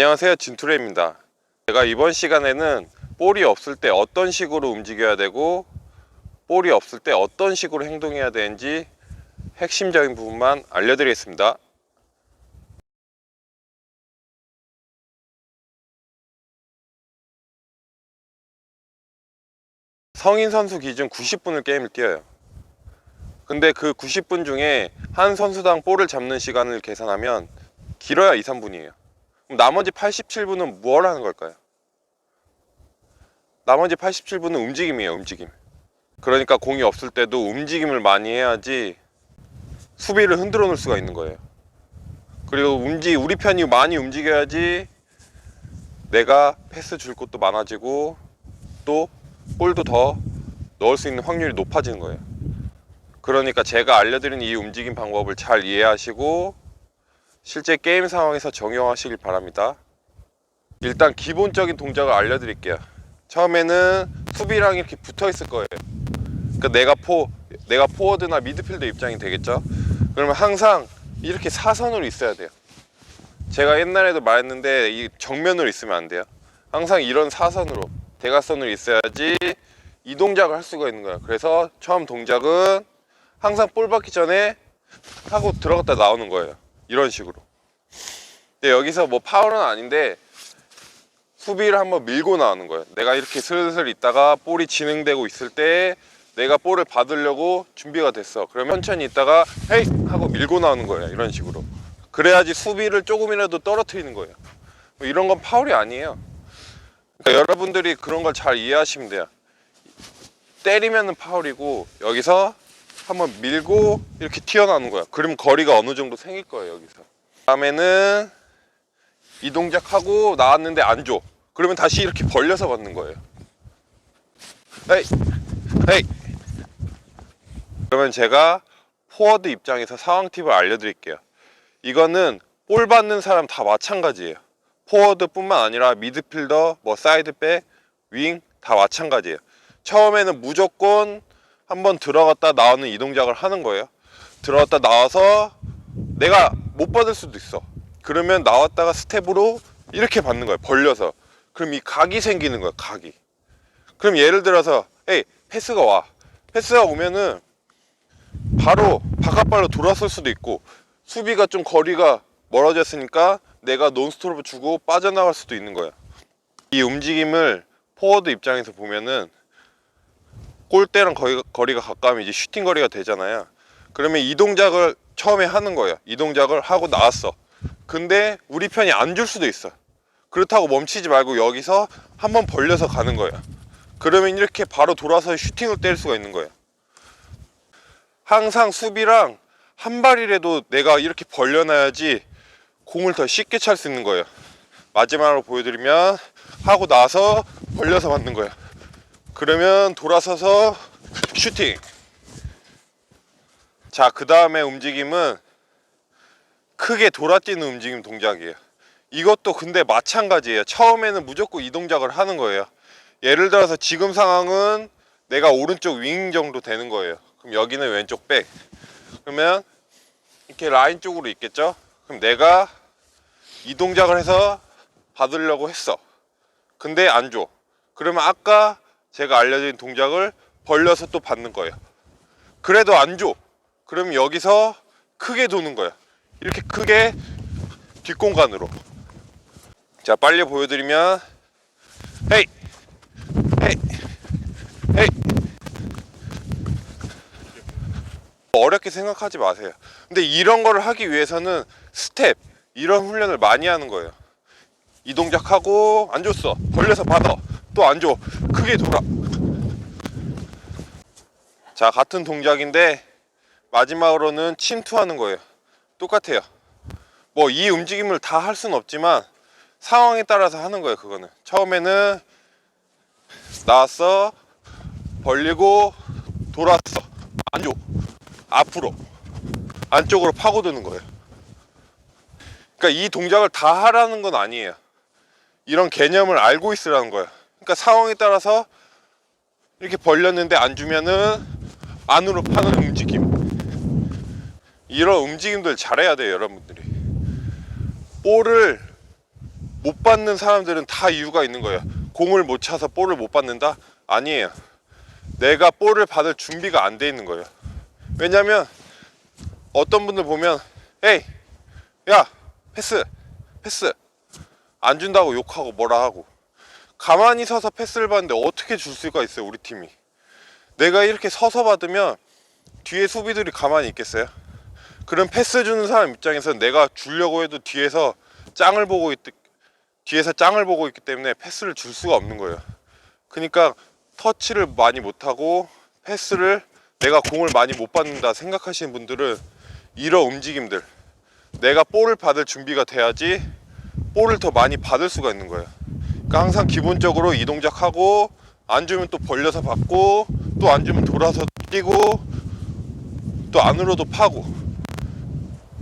안녕하세요 진투레입니다. 제가 이번 시간에는 볼이 없을 때 어떤 식으로 움직여야 되고 볼이 없을 때 어떤 식으로 행동해야 되는지 핵심적인 부분만 알려드리겠습니다. 성인 선수 기준 90분을 게임을 뛰어요. 근데 그 90분 중에 한 선수당 볼을 잡는 시간을 계산하면 길어야 2, 3분이에요 그럼 나머지 87분은 뭘 하는 걸까요? 나머지 87분은 움직임이에요, 움직임. 그러니까 공이 없을 때도 움직임을 많이 해야지 수비를 흔들어 놓을 수가 있는 거예요. 그리고 움직 우리 편이 많이 움직여야지 내가 패스 줄 곳도 많아지고 또 볼도 더 넣을 수 있는 확률이 높아지는 거예요. 그러니까 제가 알려드린 이 움직임 방법을 잘 이해하시고 실제 게임 상황에서 적용하시길 바랍니다. 일단 기본적인 동작을 알려드릴게요. 처음에는 수비랑 이렇게 붙어 있을 거예요. 그러니까 내가 포 내가 포워드나 미드필더 입장이 되겠죠. 그러면 항상 이렇게 사선으로 있어야 돼요. 제가 옛날에도 말했는데 이 정면으로 있으면 안 돼요. 항상 이런 사선으로 대각선으로 있어야지 이 동작을 할 수가 있는 거예요. 그래서 처음 동작은 항상 볼 받기 전에 하고 들어갔다 나오는 거예요. 이런 식으로. 근데 여기서 뭐 파울은 아닌데 수비를 한번 밀고 나오는 거예요. 내가 이렇게 슬슬 있다가 볼이 진행되고 있을 때 내가 볼을 받으려고 준비가 됐어. 그러면 천천히 있다가 헤이 하고 밀고 나오는 거예요. 이런 식으로. 그래야지 수비를 조금이라도 떨어뜨리는 거예요. 뭐 이런 건 파울이 아니에요. 그러니까 여러분들이 그런 걸 잘 이해하시면 돼요. 때리면은 파울이고 여기서 한번 밀고 이렇게 튀어나오는 거야. 그럼 거리가 어느 정도 생길 거예요, 여기서. 다음에는 이 동작 하고 나왔는데 안 줘. 그러면 다시 이렇게 벌려서 받는 거예요. 헤이, 헤이. 그러면 제가 포워드 입장에서 상황 팁을 알려드릴게요. 이거는 볼 받는 사람 다 마찬가지예요. 포워드뿐만 아니라 미드필더, 뭐 사이드백, 윙 다 마찬가지예요. 처음에는 무조건 한번 들어갔다 나오는 이 동작을 하는 거예요. 들어갔다 나와서 내가 못 받을 수도 있어. 그러면 나왔다가 스텝으로 이렇게 받는 거예요. 벌려서. 그럼 이 각이 생기는 거예요. 각이. 그럼 예를 들어서 에이 패스가 와. 패스가 오면은 바로 바깥발로 돌았을 수도 있고 수비가 좀 거리가 멀어졌으니까 내가 논스톱을 주고 빠져나갈 수도 있는 거예요. 이 움직임을 포워드 입장에서 보면은 골대랑 거리, 거리가 가까우면 이제 슈팅 거리가 되잖아요. 그러면 이 동작을 처음에 하는 거예요. 이 동작을 하고 나왔어. 근데 우리 편이 안 줄 수도 있어. 그렇다고 멈추지 말고 여기서 한번 벌려서 가는 거예요. 그러면 이렇게 바로 돌아서 슈팅을 때릴 수가 있는 거예요. 항상 수비랑 한 발이라도 내가 이렇게 벌려놔야지 공을 더 쉽게 찰 수 있는 거예요. 마지막으로 보여드리면 하고 나서 벌려서 맞는 거예요. 그러면 돌아서서 슈팅. 자, 그 다음에 움직임은 크게 돌아뛰는 움직임 동작이에요. 이것도 근데 마찬가지예요. 처음에는 무조건 이 동작을 하는 거예요. 예를 들어서 지금 상황은 내가 오른쪽 윙 정도 되는 거예요. 그럼 여기는 왼쪽 백. 그러면 이렇게 라인 쪽으로 있겠죠? 그럼 내가 이 동작을 해서 받으려고 했어. 근데 안 줘. 그러면 아까 제가 알려드린 동작을 벌려서 또 받는 거예요. 그래도 안 줘. 그럼 여기서 크게 도는 거예요. 이렇게 크게 뒷공간으로. 자, 빨리 보여드리면, 헤이! 헤이! 헤이! 어렵게 생각하지 마세요. 근데 이런 거를 하기 위해서는 스텝, 이런 훈련을 많이 하는 거예요. 이 동작하고, 안 줬어. 벌려서 받아. 또 안 줘. 크게 돌아. 자, 같은 동작인데, 마지막으로는 침투하는 거예요. 똑같아요. 뭐 이 움직임을 다 할 수는 없지만 상황에 따라서 하는 거예요. 그거는 처음에는 나왔어 벌리고 돌았어 안 줘. 앞으로 안쪽으로 파고드는 거예요. 그러니까 이 동작을 다 하라는 건 아니에요. 이런 개념을 알고 있으라는 거예요. 그러니까 상황에 따라서 이렇게 벌렸는데 안 주면은 안으로 파는 움직임. 이런 움직임들 잘해야 돼요, 여러분들이. 볼을 못 받는 사람들은 다 이유가 있는 거예요. 공을 못 차서 볼을 못 받는다? 아니에요. 내가 볼을 받을 준비가 안 돼 있는 거예요. 왜냐면 어떤 분들 보면 에이 야 패스 패스 안 준다고 욕하고 뭐라 하고 가만히 서서 패스를 받는데 어떻게 줄 수가 있어요 우리 팀이 내가 이렇게 서서 받으면 뒤에 수비들이 가만히 있겠어요? 그럼 패스 주는 사람 입장에서 내가 주려고 해도 뒤에서 짱을 보고 있 뒤에서 짱을 보고 있기 때문에 패스를 줄 수가 없는 거예요. 그러니까 터치를 많이 못 하고 패스를 내가 공을 많이 못 받는다 생각하시는 분들은 이런 움직임들 내가 볼을 받을 준비가 돼야지 볼을 더 많이 받을 수가 있는 거예요. 항상 기본적으로 이 동작 하고 안 주면 또 벌려서 받고 또 안 주면 돌아서 뛰고 또 안으로도 파고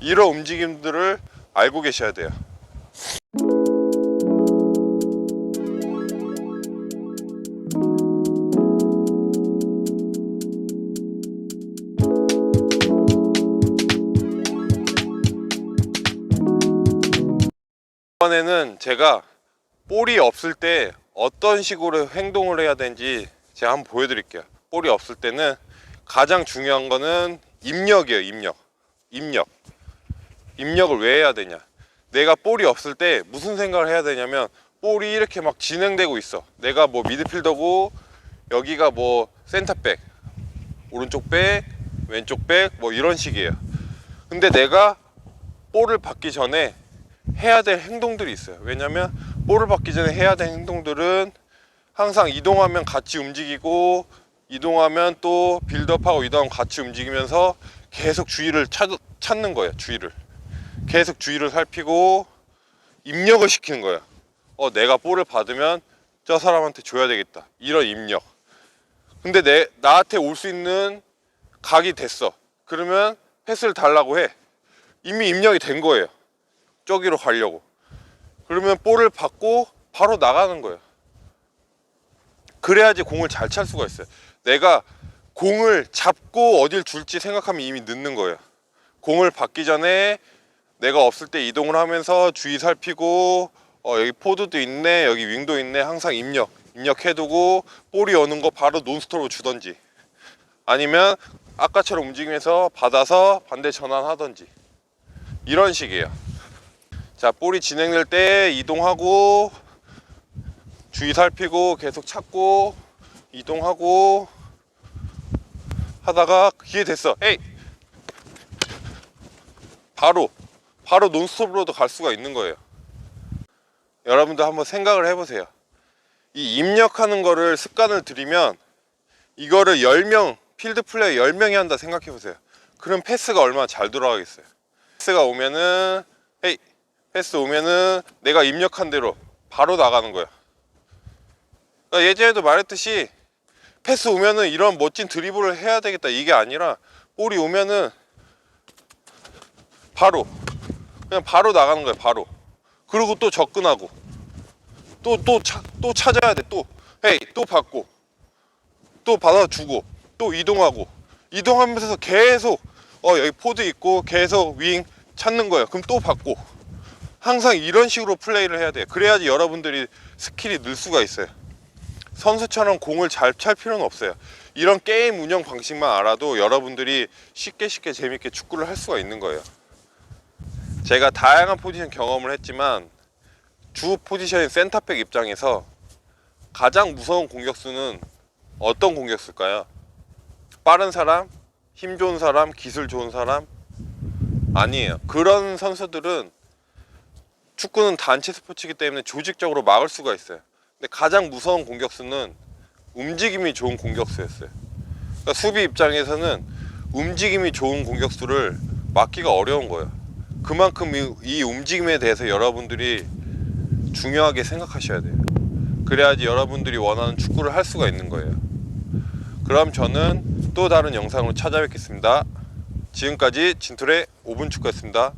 이런 움직임들을 알고 계셔야 돼요. 이번에는 제가 볼이 없을 때 어떤 식으로 행동을 해야 되는지 제가 한번 보여드릴게요. 볼이 없을 때는 가장 중요한 거는 입력이에요. 입력. 입력. 입력을 왜 해야 되냐? 내가 볼이 없을 때 무슨 생각을 해야 되냐면 볼이 이렇게 막 진행되고 있어. 내가 뭐 미드필더고 여기가 뭐 센터백, 오른쪽 백, 왼쪽 백 뭐 이런 식이에요. 근데 내가 볼을 받기 전에 해야 될 행동들이 있어요. 왜냐면 볼을 받기 전에 해야 될 행동들은 항상 이동하면 같이 움직이고 이동하면 또 빌드업하고 이동하면 같이 움직이면서 계속 주의를 찾, 찾는 거예요. 주의를 계속 주의를 살피고 입력을 시키는 거예요. 어 내가 볼을 받으면 저 사람한테 줘야 되겠다. 이런 입력. 근데 내 나한테 올 수 있는 각이 됐어. 그러면 패스를 달라고 해. 이미 입력이 된 거예요. 저기로 가려고. 그러면 볼을 받고 바로 나가는 거예요. 그래야지 공을 잘 찰 수가 있어요. 내가 공을 잡고 어딜 줄지 생각하면 이미 늦는 거예요. 공을 받기 전에 내가 없을 때 이동을 하면서 주의 살피고 어, 여기 포드도 있네, 여기 윙도 있네, 항상 입력, 입력해두고 볼이 오는 거 바로 논스톱으로 주던지 아니면 아까처럼 움직이면서 받아서 반대 전환하던지 이런 식이에요. 자, 볼이 진행될 때 이동하고 주의 살피고 계속 찾고 이동하고 하다가 기회 됐어. 에이! 바로 바로 논스톱으로도 갈 수가 있는 거예요. 여러분도 한번 생각을 해보세요. 이 입력하는 거를 습관을 들이면 이거를 10명 필드 플레이 10명이 한다 생각해 보세요. 그럼 패스가 얼마나 잘 돌아가겠어요. 패스가 오면은 헤이 패스 오면은 내가 입력한 대로 바로 나가는 거야. 그러니까 예전에도 말했듯이 패스 오면은 이런 멋진 드리블을 해야 되겠다. 이게 아니라 볼이 오면은 바로 그냥 바로 나가는 거야 바로. 그리고 또 접근하고. 또 또또 찾아야 돼 또. 헤이 또 받고. 또 받아주고. 또 이동하고. 이동하면서 계속 어 여기 포드 있고 계속 윙 찾는 거예요. 그럼 또 받고 항상 이런 식으로 플레이를 해야 돼요. 그래야지 여러분들이 스킬이 늘 수가 있어요. 선수처럼 공을 잘 찰 필요는 없어요. 이런 게임 운영 방식만 알아도 여러분들이 쉽게 쉽게 재밌게 축구를 할 수가 있는 거예요. 제가 다양한 포지션 경험을 했지만 주 포지션인 센터백 입장에서 가장 무서운 공격수는 어떤 공격수일까요? 빠른 사람, 힘 좋은 사람, 기술 좋은 사람 아니에요. 그런 선수들은 축구는 단체 스포츠이기 때문에 조직적으로 막을 수가 있어요. 근데 가장 무서운 공격수는 움직임이 좋은 공격수였어요. 그러니까 수비 입장에서는 움직임이 좋은 공격수를 막기가 어려운 거예요. 그만큼 이, 이 움직임에 대해서 여러분들이 중요하게 생각하셔야 돼요. 그래야지 여러분들이 원하는 축구를 할 수가 있는 거예요. 그럼 저는 또 다른 영상으로 찾아뵙겠습니다. 지금까지 진툴의 5분 축구였습니다.